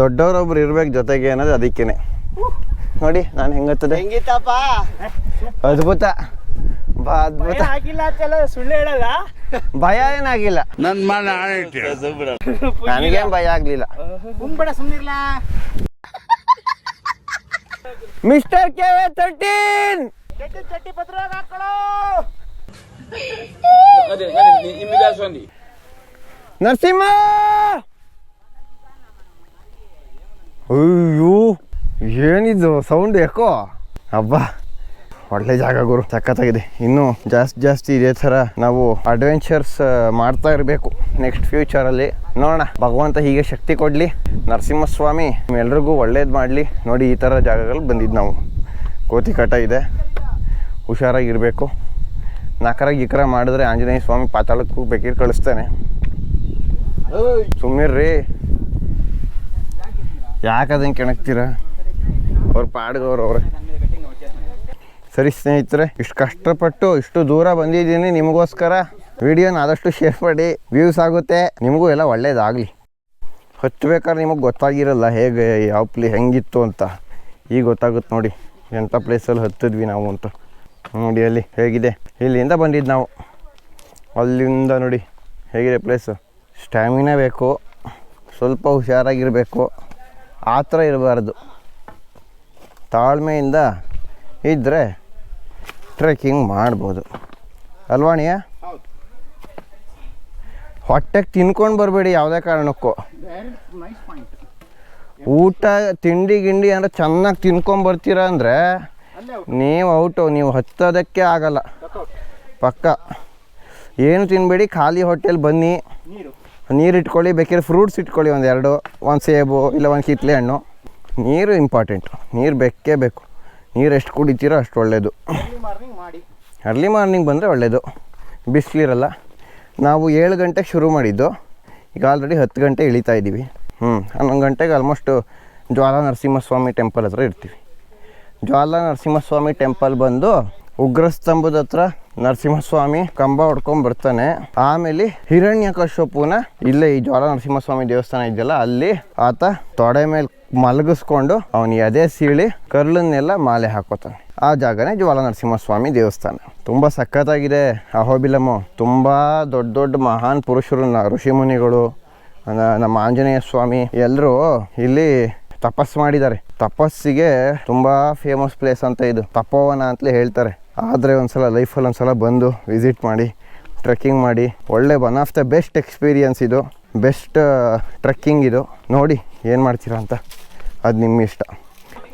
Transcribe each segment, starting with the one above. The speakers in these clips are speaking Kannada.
ದೊಡ್ಡವರೊಬ್ರು ಇರ್ಬೇಕು ಜೊತೆಗೆ ಅನ್ನೋದು ಅದಕ್ಕೇನೆ. ನೋಡಿ ನಾನು ಹೆಂಗತ್ತದೆ? ಹೆಂಗಿತ್ತಪ್ಪ? ಅದ್ಭುತ. ಬಾ ಅದ್ಭುತ. ಆಗಿಲ್ಲ ಅಂತೆಲ್ಲ ಸುಳ್ಳು ಹೇಳಲ್ಲ? ಭಯ ಏನಾಗಿಲ್ಲ. ನನ್ ಮನ ನನಗೇನು ಭಯ ಆಗ್ಲಿಲ್ಲ. ಕುಂಬೇಡ ಸುಮ್ಮನಿರ್ಲ ಮಿಸ್ಟರ್ ಕೆ ತರ್ಟೀನ್ ಚಟ್ಟಿ ಚಟ್ಟಿ ಪತ್ರ ಹಾಕೊಳ್ಳೋ. ನರಸಿಂಹ! ಅಯ್ಯೋ ಏನಿದು? ಸೌಂಡ್ ಯಾಕೋ ಹಬ್ಬ ಒಳ್ಳೆ ಜಾಗ ಗುರು. ಸಕ್ಕತ್ತಾಗಿದೆ ಇನ್ನು ಜಾಸ್ತಿ ಜಾಸ್ತಿ ಇದೇ ಥರ ನಾವು ಅಡ್ವೆಂಚರ್ಸ್ ಮಾಡ್ತಾ ಇರಬೇಕು. ನೆಕ್ಸ್ಟ್ ಫ್ಯೂಚರಲ್ಲಿ ನೋಡೋಣ. ಭಗವಂತ ಹೀಗೆ ಶಕ್ತಿ ಕೊಡಲಿ. ನರಸಿಂಹಸ್ವಾಮಿ ಎಲ್ರಿಗೂ ಒಳ್ಳೇದು ಮಾಡಲಿ. ನೋಡಿ ಈ ಥರ ಜಾಗಗಳು ಬಂದಿದ್ದು ನಾವು. ಕೋತಿ ಕಟ ಇದೆ. ಹುಷಾರಾಗಿರಬೇಕು ನಕರ ಗಿಕರ ಮಾಡಿದ್ರೆ ಆಂಜನೇಯ ಸ್ವಾಮಿ ಪಾತಾಳಕ್ಕೆ ಬೇಕಿರ್ ಕಳಿಸ್ತಾನೆ. ಸುಮ್ಮನಿರ್ರಿ ಯಾಕೆ ಅದನ್ನು ಕೆಣಕ್ತೀರ? ಅವ್ರ ಪಾಡ್ಗವ್ರು ಅವ್ರೆ. ಸರಿ ಸ್ನೇಹಿತರೆ, ಇಷ್ಟು ಕಷ್ಟಪಟ್ಟು ಇಷ್ಟು ದೂರ ಬಂದಿದ್ದೀನಿ ನಿಮಗೋಸ್ಕರ. ವಿಡಿಯೋನ ಆದಷ್ಟು ಶೇರ್ ಮಾಡಿ ವ್ಯೂಸ್ ಆಗುತ್ತೆ, ನಿಮಗೂ ಎಲ್ಲ ಒಳ್ಳೇದಾಗಲಿ. ಹತ್ಬೇಕಾದ್ರೆ ನಿಮಗೆ ಗೊತ್ತಾಗಿರಲ್ಲ ಹೇಗೆ, ಯಾವ ಪ್ಲೇ, ಹೆಂಗಿತ್ತು ಅಂತ. ಈಗ ಗೊತ್ತಾಗುತ್ತೆ ನೋಡಿ, ಎಂಥ ಪ್ಲೇಸಲ್ಲಿ ಹತ್ತಿದ್ವಿ ನಾವು ಅಂತ. ನೋಡಿ ಅಲ್ಲಿ ಹೇಗಿದೆ. ಇಲ್ಲಿಂದ ಬಂದಿದ್ದು ನಾವು. ಅಲ್ಲಿಂದ ನೋಡಿ ಹೇಗಿದೆ ಪ್ಲೇಸು ಸ್ಟ್ಯಾಮಿನಾ ಬೇಕು. ಸ್ವಲ್ಪ ಹುಷಾರಾಗಿರಬೇಕು. ಆ ಥರ ಇರಬಾರ್ದು. ತಾಳ್ಮೆಯಿಂದ ಇದ್ದರೆ ಟ್ರೆಕ್ಕಿಂಗ್ ಮಾಡ್ಬೋದು. ಅಲ್ವಾಣಿಯ ಹೊಟ್ಟೆಗೆ ತಿನ್ಕೊಂಡು ಬರಬೇಡಿ ಯಾವುದೇ ಕಾರಣಕ್ಕೂ. ಊಟ, ತಿಂಡಿ, ಗಿಂಡಿ ಅಂದರೆ ಚೆನ್ನಾಗಿ ತಿನ್ಕೊಂಡು ಬರ್ತೀರಾ ಅಂದರೆ ನೀವು ಔಟು, ನೀವು ಹತ್ತೋದಕ್ಕೆ ಆಗಲ್ಲ. ಪಕ್ಕ. ಏನು ತಿನ್ನಬೇಡಿ ಖಾಲಿ ಹೋಟೆಲ್ ಬನ್ನಿ. ನೀರು ಇಟ್ಕೊಳ್ಳಿ, ಬೇಕಿದ್ರೆ ಫ್ರೂಟ್ಸ್ ಇಟ್ಕೊಳ್ಳಿ ಒಂದು ಎರಡು, ಒಂದು ಸೇಬು ಇಲ್ಲ ಒಂದು ಕಿತ್ಲೆ ಹಣ್ಣು. ನೀರು ಇಂಪಾರ್ಟೆಂಟು ನೀರು ಬೇಕೇ ಬೇಕು. ನೀರು ಎಷ್ಟು ಕುಡಿತೀರೋ ಅಷ್ಟು ಒಳ್ಳೆಯದು ಅರ್ಲಿ ಮಾರ್ನಿಂಗ್ ಬಂದರೆ ಒಳ್ಳೆಯದು ಬಿಸಿಲಿರಲ್ಲ. ನಾವು ಏಳು ಗಂಟೆಗೆ ಶುರು ಮಾಡಿದ್ದು. ಈಗ ಆಲ್ರೆಡಿ ಹತ್ತು ಗಂಟೆ ಇಳಿತಾ ಇದ್ದೀವಿ ಹ್ಞೂ ಹನ್ನೊಂದು ಗಂಟೆಗೆ ಆಲ್ಮೋಸ್ಟ್ ಜ್ವಾಲ ನರಸಿಂಹಸ್ವಾಮಿ ಟೆಂಪಲ್ ಹತ್ರ ಇರ್ತೀವಿ. ಜ್ವಾಲ ನರಸಿಂಹಸ್ವಾಮಿ ಟೆಂಪಲ್ ಬಂದು ಉಗ್ರಸ್ತಂಭದ ಹತ್ರ ನರಸಿಂಹಸ್ವಾಮಿ ಕಂಬ ಹೊಡ್ಕೊಂಡ್ ಬರ್ತಾನೆ. ಆಮೇಲೆ ಹಿರಣ್ಯಕಶ್ಯಪುನ ಇಲ್ಲೇ ಈ ಜ್ವಾಲ ನರಸಿಂಹಸ್ವಾಮಿ ದೇವಸ್ಥಾನ ಇದೆಯಲ್ಲ, ಅಲ್ಲಿ ಆತ ತೊಡೆ ಮೇಲೆ ಮಲಗಿಸ್ಕೊಂಡು ಅವನ ಎದೆ ಸೀಳಿ ಕರ್ಲನ್ನೆಲ್ಲ ಮಾಲೆ ಹಾಕೋತಾನೆ. ಆ ಜಾಗನೇ ಜ್ವಾಲ ನರಸಿಂಹಸ್ವಾಮಿ ದೇವಸ್ಥಾನ. ತುಂಬ ಸಖತ್ತಾಗಿದೆ. ಅಹೋಬಿಲಮು ತುಂಬ ದೊಡ್ಡ ದೊಡ್ಡ ಮಹಾನ್ ಪುರುಷರು ಋಷಿಮುನಿಗಳು ನ- ನಮ್ಮ ಆಂಜನೇಯ ಸ್ವಾಮಿ ಎಲ್ಲರೂ ಇಲ್ಲಿ ತಪಸ್ ಮಾಡಿದ್ದಾರೆ. ತಪಸ್ಸಿಗೆ ತುಂಬ ಫೇಮಸ್ ಪ್ಲೇಸ್ ಅಂತ ಇದು. ತಪೋವನ ಅಂತಲೇ ಹೇಳ್ತಾರೆ. ಆದರೆ ಒಂದ್ಸಲ ಲೈಫಲ್ಲಿ ಒಂದ್ಸಲ ಬಂದು ವಿಸಿಟ್ ಮಾಡಿ ಟ್ರೆಕ್ಕಿಂಗ್ ಮಾಡಿ ಒಳ್ಳೆ one of the best experience ಇದು. ಬೆಸ್ಟ್ ಟ್ರೆಕ್ಕಿಂಗ್ ಇದು. ನೋಡಿ ಏನು ಮಾಡ್ತೀರಾ ಅಂತ. ಅದು ನಿಮ್ಮ ಇಷ್ಟ.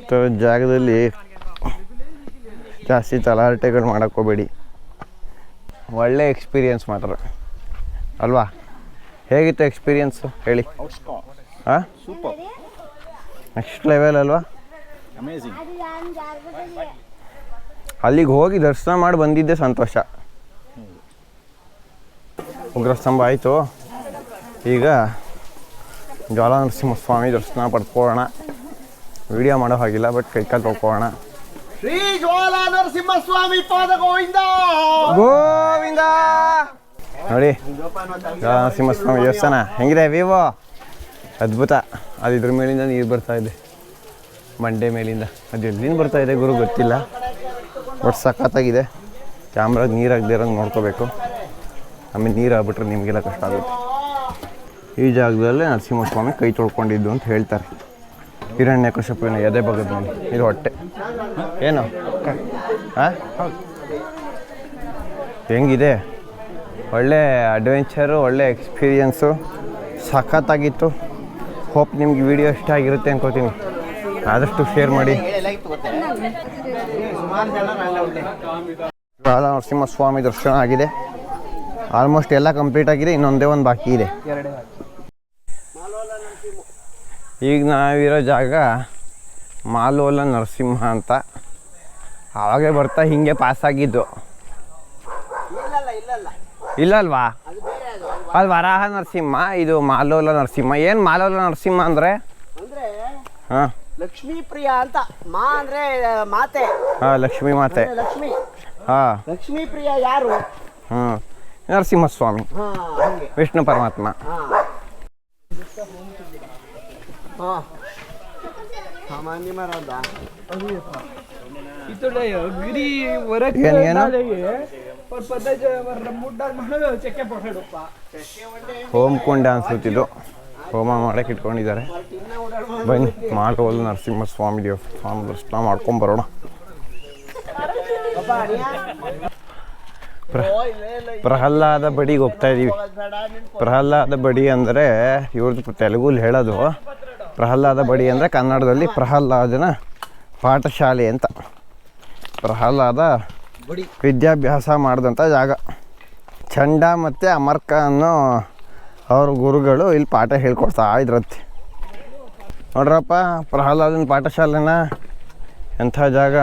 ಥರ ಜಾಗದಲ್ಲಿ ಜಾಸ್ತಿ ತಲಾಟೆಗಳು ಮಾಡೋಕ್ಕೋಬೇಡಿ ಹೋಗ್ಬೇಡಿ. ಒಳ್ಳೆ ಎಕ್ಸ್ಪೀರಿಯನ್ಸ್ ಮಾತ್ರ. ಅಲ್ವಾ? ಹೇಗಿತ್ತು ಎಕ್ಸ್ಪೀರಿಯನ್ಸು ಹೇಳಿ. ಹಾಂ ಸೂಪರ್ ನೆಕ್ಸ್ಟ್ ಲೆವೆಲ್ ಅಲ್ವಾ? ಅಮೇಝಿಂಗ್ ಅಲ್ಲಿಗೆ ಹೋಗಿ ದರ್ಶನ ಮಾಡಿ ಬಂದಿದ್ದೆ ಸಂತೋಷ. ಉಗ್ರಸ್ತಂಭ ಆಯಿತು. ಈಗ ಜ್ವಾಲ ನರಸಿಂಹಸ್ವಾಮಿ ದರ್ಶನ ಪಡ್ಕೊಳ್ಳೋಣ. ವಿಡಿಯೋ ಮಾಡೋ ಹಾಗಿಲ್ಲ ಬಟ್ ಕೈಕಾಲು ತೊಳ್ಕೊಳ್ಳೋಣ. ಶ್ರೀ ಜ್ವಾಲ ನರಸಿಂಹಸ್ವಾಮಿ ಪಾದ ಗೋವಿಂದ! ಗೋವಿಂದ! ನೋಡಿ ಜ್ವಾಲ ನರಸಿಂಹಸ್ವಾಮಿ ದೇವಸ್ಥಾನ. ಹೆಂಗಿದೆ ವಿವೋ? ಅದ್ಭುತ. ಅದು ಇದ್ರ ಮೇಲಿಂದ ನೀರು ಬರ್ತಾ ಇದೆ. ಮಂಡೆ ಮೇಲಿಂದ. ಅದು ಎಲ್ಲಿಂದ ಬರ್ತಾ ಇದೆ ಗುರು ಗೊತ್ತಿಲ್ಲ. ಬಟ್ ಸಖತ್ತಾಗಿದೆ. ಕ್ಯಾಮ್ರಾಗ ನೀರು ಆಗದೆ ಇರೋಂಗೆ ನೋಡ್ಕೋಬೇಕು. ಆಮೇಲೆ ನೀರು ಆಗ್ಬಿಟ್ರೆ ನಿಮಗೆಲ್ಲ ಕಷ್ಟ ಆಗುತ್ತೆ. ಈ ಜಾಗದಲ್ಲೇ ನರಸಿಂಹಸ್ವಾಮಿ ಕೈ ತೊಳ್ಕೊಂಡಿದ್ದು ಅಂತ ಹೇಳ್ತಾರೆ. ಹಿರಣ್ಯ ಹಿರಣ್ಯಕಶಿಪುವಿನ ಎದೆ ಬಗದ ಮೇಲೆ ಇದು ಹೊಟ್ಟೆ. ಏನು? ಹಾಂ ಹೆಂಗಿದೆ? ಒಳ್ಳೆ ಅಡ್ವೆಂಚರು ಒಳ್ಳೆ ಎಕ್ಸ್ಪೀರಿಯನ್ಸು ಸಖತ್ತಾಗಿತ್ತು. ಹೋಪ್ ನಿಮ್ಗೆ ವಿಡಿಯೋ ಇಷ್ಟ ಆಗಿರುತ್ತೆ ಅಂದ್ಕೋತೀನಿ ಆದಷ್ಟು ಶೇರ್ ಮಾಡಿ ಸುಮಾರು ಜನ ಅಲ್ಲ ಒಳ್ಳೆ ರಾಧ ನರಸಿಂಹಸ್ವಾಮಿ ದರ್ಶನ ಆಗಿದೆ. ಆಲ್ಮೋಸ್ಟ್ ಎಲ್ಲ ಕಂಪ್ಲೀಟ್ ಆಗಿದೆ ಇನ್ನೊಂದೇ ಒಂದು ಬಾಕಿ ಇದೆ. ಈಗ ನಾವಿರೋ ಜಾಗ ಮಾಲೋಲ ನರಸಿಂಹ ಅಂತ. ಆವಾಗೇ ಬರ್ತಾ ಹಿಂಗೆ ಪಾಸ್ ಆಗಿದ್ದು. ಇಲ್ಲ ಅಲ್ವಾ? ಅದು ವರಾಹ ನರಸಿಂಹ ಇದು ಮಾಲೋಲ ನರಸಿಂಹ. ಏನು ಮಾಲೋಲ ನರಸಿಂಹ ಅಂದ್ರೆ ಹಾಂ. ಲಕ್ಷ್ಮೀ ಪ್ರಿಯ ಅಂತ. ಮಾ ಅಂದ್ರೆ ಮಾತೆ. ಹಾ ಲಕ್ಷ್ಮೀ ಮಾತೆ. ಲಕ್ಷ್ಮಿ. ಹಾ. ಲಕ್ಷ್ಮೀ ಪ್ರಿಯ ಯಾರು? ಹ್ಮ್ ನರಸಿಂಹಸ್ವಾಮಿ. ಸ್ವಾಮಿ ವಿಷ್ಣು ಪರಮಾತ್ಮ. ಹಾ. ಹಾ. ಹೋಮ್ ಕುಂಡ ಅನ್ಸುತ್ತಿದ್ದು ಹೋಮ ಮಾಡಕ್ಕೆ ಇಟ್ಕೊಂಡಿದ್ದಾರೆ. ಬನ್ನಿ ಸ್ವಾಮಿ ನರಸಿಂಹಸ್ವಾಮಿ ದೇವಸ್ಥಾನ ದರ್ಶನ ಮಾಡ್ಕೊಂಡು ಬರೋಣ. ಪ್ರ- ಪ್ರಹ್ಲಾದ ಬಡಿಗೆ ಹೋಗ್ತಾ ಇದೀವಿ. ಪ್ರಹ್ಲಾದ ಬಡಿ ಅಂದರೆ ಇವ್ರದ್ದು ತೆಲುಗುಲಿ ಹೇಳೋದು. ಪ್ರಹ್ಲಾದ ಬಡಿ ಅಂದರೆ ಕನ್ನಡದಲ್ಲಿ ಪ್ರಹ್ಲಾದನ ಪಾಠಶಾಲೆ ಅಂತ. ಪ್ರಹ್ಲಾದ ವಿದ್ಯಾಭ್ಯಾಸ ಮಾಡಿದಂಥ ಜಾಗ. ಚಂಡ ಮತ್ತು ಅಮರ್ಕ ಅನ್ನೋ ಅವ್ರ ಗುರುಗಳು ಇಲ್ಲಿ ಪಾಠ ಹೇಳ್ಕೊಡ್ತಾ ಇದ್ರಂತೆ. ನೋಡ್ರಪ್ಪ, ಪ್ರಹ್ಲಾದನ ಪಾಠಶಾಲೆನ ಎಂಥ ಜಾಗ.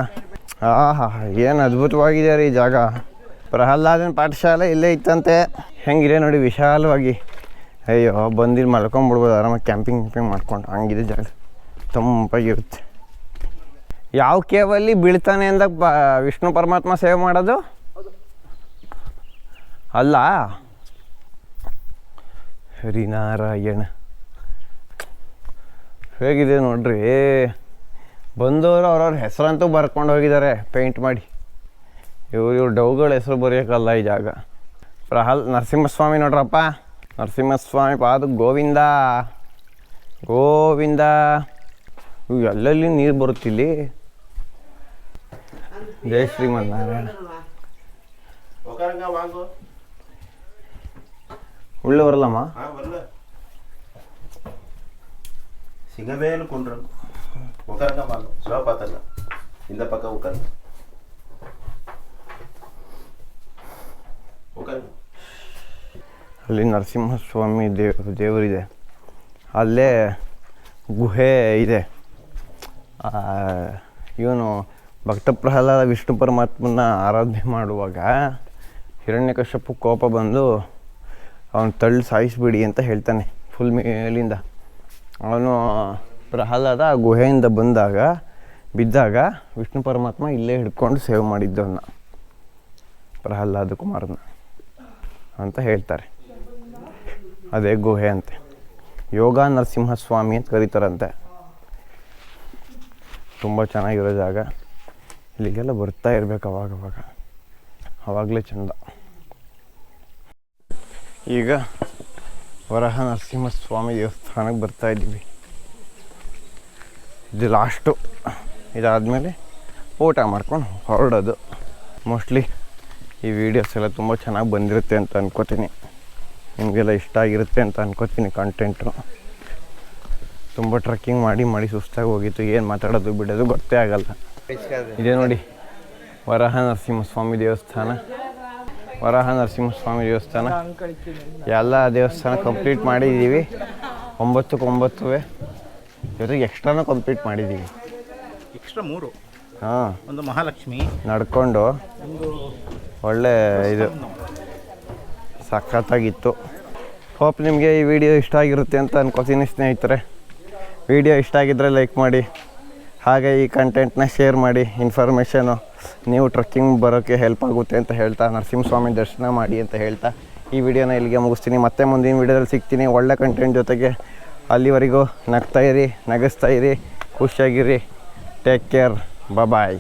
ಆಹಾ, ಏನು ಅದ್ಭುತವಾಗಿದೆ ರೀ ಈ ಜಾಗ. ಪ್ರಹ್ಲಾದನ ಪಾಠಶಾಲೆ ಇಲ್ಲೇ ಇತ್ತಂತೆ. ಹೆಂಗಿದೆ ನೋಡಿ ವಿಶಾಲವಾಗಿ. ಅಯ್ಯೋ ಬಂದಿಲ್ಲಿ ಮಲ್ಕೊಂಬಿಡ್ಬೋದು, ಆರಾಮಾಗಿ ಕ್ಯಾಂಪಿಂಗ್ ಕ್ಯಾಂಪಿಂಗ್ ಮಾಡ್ಕೊಂಡು. ಹಂಗಿದೆ ಜಾಗ. ತಂಪಾಗಿರುತ್ತೆ. ಯಾವ ಕೇವಲ್ಲಿ ಬೀಳ್ತಾನೆ ಅಂದಾಗ ಪ ವಿಷ್ಣು ಪರಮಾತ್ಮ ಸೇವೆ ಮಾಡೋದು? ಅಲ್ಲ? ಹರಿನಾರಾಯಣ. ಹೇಗಿದೆ ನೋಡ್ರಿ? ಬಂದವರು ಅವ್ರವ್ರ ಹೆಸರಂತೂ ಬರ್ಕೊಂಡು ಹೋಗಿದ್ದಾರೆ ಪೇಂಟ್ ಮಾಡಿ. ಇವ್ರು ಇವ್ರು ಡೌಗಳ ಹೆಸರು ಬರೆಯೋಕ್ಕಲ್ಲ ಈ ಜಾಗ. ಪ್ರಹಲ್ ನರಸಿಂಹಸ್ವಾಮಿ ನೋಡ್ರಪ್ಪ. ನರಸಿಂಹಸ್ವಾಮಿ ಪಾದ ಗೋವಿಂದ. ಗೋವಿಂದ. ಇವು ಎಲ್ಲೆಲ್ಲಿ ನೀರು ಬರುತ್ತಿಲ್ಲಿ ಜಯ ಶ್ರೀಮನ್ನಾರಾಯಣ. ಹುಳ್ಳು ಬರಲ್ಲಮ್ಮ? சிங்கவேல் குன்றம் உட்காருங்க வாங்க ஸ்லோ பார்த்துடலாம் இந்த பக்கம் உட்காருங்க உட்காருங்க ಅಲ್ಲಿ ನರಸಿಂಹಸ್ವಾಮಿ ದೇವ್ ದೇವರಿದೆ ಅಲ್ಲೇ ಗುಹೆ ಇದೆ ಇವನು ಭಕ್ತ ಪ್ರಹ್ಲಾದ ವಿಷ್ಣು ಪರಮಾತ್ಮನ ಆರಾಧನೆ ಮಾಡುವಾಗ ಹಿರಣ್ಯಕಶ್ಯಪು ಕೋಪ ಬಂದು ಅವನು ತಳ್ಳಿ ಸಾಯಿಸ್ಬಿಡಿ ಅಂತ ಹೇಳ್ತಾನೆ ಫುಲ್ ಮೇಲಿಂದ ಅವನು ಪ್ರಹ್ಲಾದ ಗುಹೆಯಿಂದ ಬಂದಾಗ, ಬಿದ್ದಾಗ ವಿಷ್ಣು ಪರಮಾತ್ಮ ಇಲ್ಲೇ ಹಿಡ್ಕೊಂಡು ಸೇವ್ ಮಾಡಿದ್ದವನ್ನ ಪ್ರಹ್ಲಾದ ಕುಮಾರನ ಅಂತ ಹೇಳ್ತಾರೆ. ಅದೇ ಗುಹೆ ಅಂತೆ. ಯೋಗ ನರಸಿಂಹಸ್ವಾಮಿ ಅಂತ ಕರೀತಾರಂತೆ. ತುಂಬ ಚೆನ್ನಾಗಿರೋ ಜಾಗ. ಇಲ್ಲಿಗೆಲ್ಲ ಬರ್ತಾ ಇರಬೇಕು ಅವಾಗವಾಗ. ಅವಾಗ ಅವಾಗಲೇ ಚಂದ. ಈಗ ವರಹ ನರಸಿಂಹಸ್ವಾಮಿ ದೇವಸ್ಥಾನಕ್ಕೆ ಬರ್ತಾ ಇದ್ದೀವಿ. ಇದು ಲಾಸ್ಟು ಇದಾದಮೇಲೆ ಊಟ ಮಾಡ್ಕೊಂಡು ಹೊರಡೋದು. ಮೋಸ್ಟ್ಲಿ ಈ ವಿಡಿಯೋಸ್ ಎಲ್ಲ ತುಂಬ ಚೆನ್ನಾಗಿ ಬಂದಿರುತ್ತೆ ಅಂತ ಅನ್ಕೋತೀನಿ. ನಿಮಗೆಲ್ಲ ಇಷ್ಟ ಆಗಿರುತ್ತೆ ಅಂತ ಅನ್ಕೋತೀನಿ ಕಂಟೆಂಟು ತುಂಬ ಟ್ರಕ್ಕಿಂಗ್ ಮಾಡಿ ಮಾಡಿ ಸುಸ್ತಾಗಿ ಹೋಗಿತ್ತು. ಏನು ಮಾತಾಡೋದು ಬಿಡೋದು ಗೊತ್ತೇ ಆಗಲ್ಲ. ಇದೇ ನೋಡಿ ವರಹ ನರಸಿಂಹಸ್ವಾಮಿ ದೇವಸ್ಥಾನ. ವರಹ ನರಸಿಂಹಸ್ವಾಮಿ ದೇವಸ್ಥಾನ. ಎಲ್ಲ ದೇವಸ್ಥಾನ ಕಂಪ್ಲೀಟ್ ಮಾಡಿದ್ದೀವಿ. ಒಂಬತ್ತಕ್ಕೆ ಒಂಬತ್ತುವೆ ಜೊತೆಗೆ ಎಕ್ಸ್ಟ್ರಾನೂ ಕಂಪ್ಲೀಟ್ ಮಾಡಿದ್ದೀವಿ. ಎಕ್ಸ್ಟ್ರಾ ಮೂರು. ಹಾಂ. ಒಂದು ಮಹಾಲಕ್ಷ್ಮಿ. ನಡ್ಕೊಂಡು ಒಳ್ಳೆ ಇದು ಸಖತ್ತಾಗಿತ್ತು. ಹೋಪ್ ನಿಮಗೆ ಈ ವಿಡಿಯೋ ಇಷ್ಟ ಆಗಿರುತ್ತೆ ಅಂತ ಅನ್ಕೋತೀನಿ ಸ್ನೇಹಿತರೆ. ವಿಡಿಯೋ ಇಷ್ಟ ಆಗಿದ್ದರೆ ಲೈಕ್ ಮಾಡಿ. ಹಾಗೆ ಈ ಕಂಟೆಂಟ್ನ ಶೇರ್ ಮಾಡಿ ಇನ್ಫಾರ್ಮೇಷನು ನೀವು ಟ್ರಕ್ಕಿಂಗ್ ಬರೋಕ್ಕೆ ಹೆಲ್ಪ್ ಆಗುತ್ತೆ ಅಂತ ಹೇಳ್ತಾ, ನರಸಿಂಹಸ್ವಾಮಿ ದರ್ಶನ ಮಾಡಿ ಅಂತ ಹೇಳ್ತಾ, ಈ ವಿಡಿಯೋನ ಇಲ್ಲಿಗೆ ಮುಗಿಸ್ತೀನಿ. ಮತ್ತೆ ಮುಂದಿನ ವಿಡಿಯೋದಲ್ಲಿ ಸಿಗ್ತೀನಿ. ಒಳ್ಳೆ ಕಂಟೆಂಟ್ ಜೊತೆಗೆ ಅಲ್ಲಿವರೆಗೂ ನಗ್ತಾಯಿರಿ ನಗಿಸ್ತಾಯಿರಿ ಖುಷಿಯಾಗಿರಿ. Take care bye